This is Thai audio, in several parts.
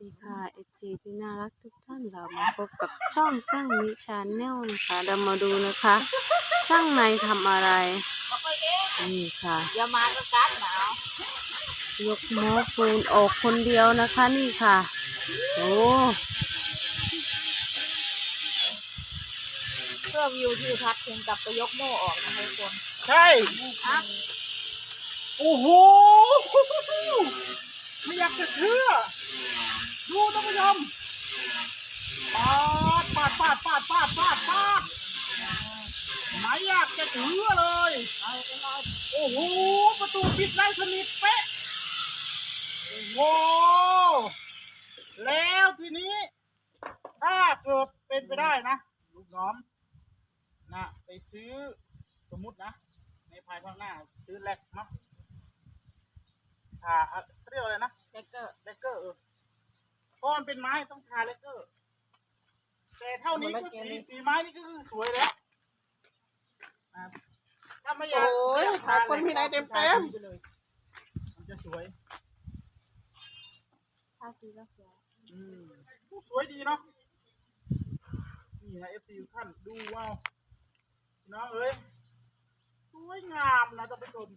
ดีค่ะเอจีที่น่ารักทุกท่านเรามาพบกับช่องช่างนิชาแนลนะคะเรามาดูนะคะ ช่างในทำอะไรบอกไปเองนี่ค่ะอย่ามาก็กัดหนาวยกหม้อปูนออกคนเดียวนะคะ นี่ค่ะ โอ้เพื่อวิวทิวทัศน์ถึงกับไปยกโม่ออกนะคะทุกคนใช่อะโอ้โห ไม่อยากจะเชื่อ ดูท่านผู้ชมปาดปาดปาดปาดปาดปาดปาดไม่อยากจะเชื่อเลยโอ้โห ประตูปิดได้สนิทเป๊ะ โอ้โห แล้วทีนี้ ถ้าเกิดเป็นไปได้นะ ลูกน้องนะไปซื้อสมมุตินะ ในภายภาคหน้า ซื้อแลกมั้งอ่าเรียกอะไรนะเด็กเกอร์เลกเกอร์เออพราะมันเป็นไม้ต้องทาเลกเกอร์ แต่เท่านี้ก็สีสีไม้นี่ก็คือสวยแล้ว ถ้าไม่อยากโอ้ยไม่กขอบคุณพี่นายเต็มๆทาสีไปเลยมันจะสวยถ้าซื้อก็เสียอืมสวยดีเนาะนี่นะเอฟซีท่านดูว้าวพี่น้องเอ้ยสวยงามนะท่านผู้ชม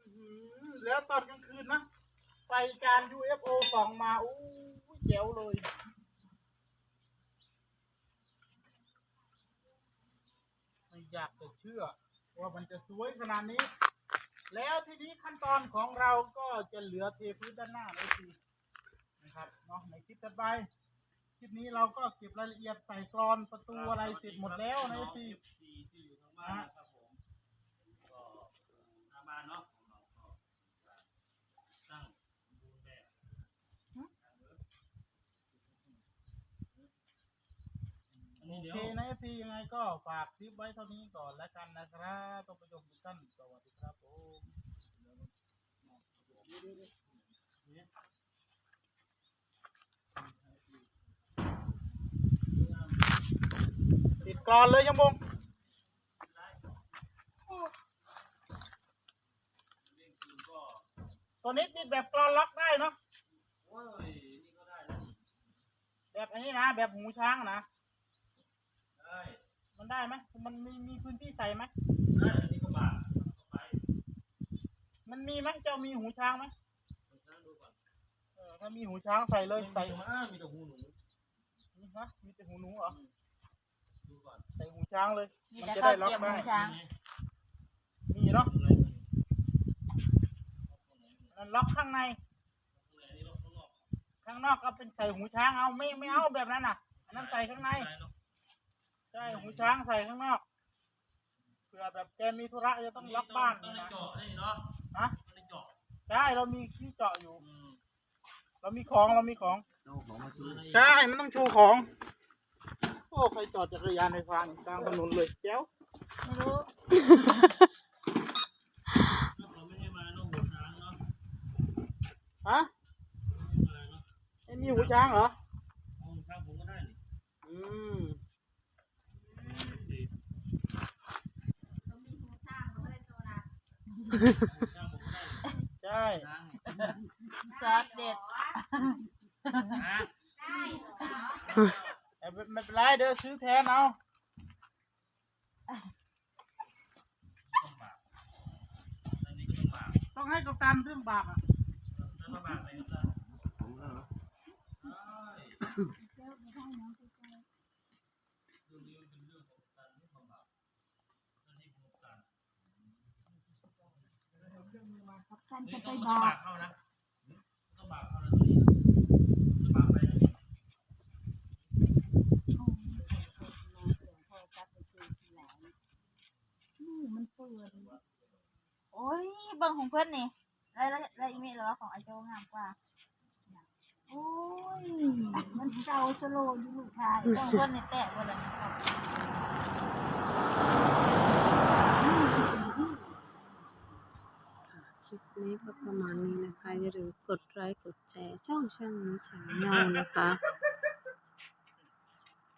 อื้อหือแล้วตอนกลางคืนนะไฟจาน UFO ส่องมาอู้ยเจ๋วเลย ไม่ อยากจะเชื่อ ว่ามันจะสวยขนาดนี้ แล้วทีนี้ขั้นตอนของเราก็จะเหลือเทพื้นด้านหน้าเลยทีนะครับเนาะในคลิปต่อไปคลิปนี้เราก็เก็บรายละเอียดใส่กรอนประตูอะไรเสร็จหมดแล้วนะทีนะครับอเคนะทียั งไงก็ฝากคลิปไว้เท่านี้ก่อนแล้วกันนะครับท่านผู้ชมทุกท่านสวัสดีครับผมติดกรอนเลยยังบงตัวนี้ติดแบบกรอนล็อกได้เนาะแบบอันนี้นะ แบบหูช้างนะ มันได้ไหมมันมีมีพื้นที่ใส่ไหมมันมีไหมเจ้ามีหูช้างไหมเออถ้ามีหูช้างใส่เลยใส่มีแต่หูหนูนี่ฮะมีแต่หูหนูเหรอใส่หูช้างเลย มีมันแต่จะข้าได้ล็อกเกี๊ยวหได้มูช้างมีเนาะมันล็อกข้างใน ข้างนอกก็เป็นใส่หูช้างเอาไม่ไม่เอาแบบนั้นน่ะอันนั้นใส่ข้างใน ใช่ หูช้างใส่ข้างนอกเผื่อแบบแกมีธุระจะต้องล็อกบ้านนี่นะฮะใช่เรามีที่เจาะอยู่เรามีของเรามีของใช่มันต้องชูของ โอ้ใครจอดจักรยานในฟางกลางถนนเลยแจ้วไม่รู้ฮะไม่มีหูช้างเหรออืม ใช่ซอสเด็ดไม่ไม่เป็นไรเดี๋ยวซื้อแทนเอาต้องให้กัปตันเรื่องบาปอะ ท่านจะไปบอกมันเปื่อนโอ้ยเบิ่งของเพื่อนนี่แล้วแล้วแล้วอีเมลแล้วของไอโจงามกว่าโอ้ย มันเก่าสโลว์อยู่ลูกชายของเพื่อนนี่แตะหมดเลย ลิปนี้ก็ประมาณนี้นะคะอย่าลืมกดไลค์กดแชร์ช่องช่างนิชาแนลนะคะ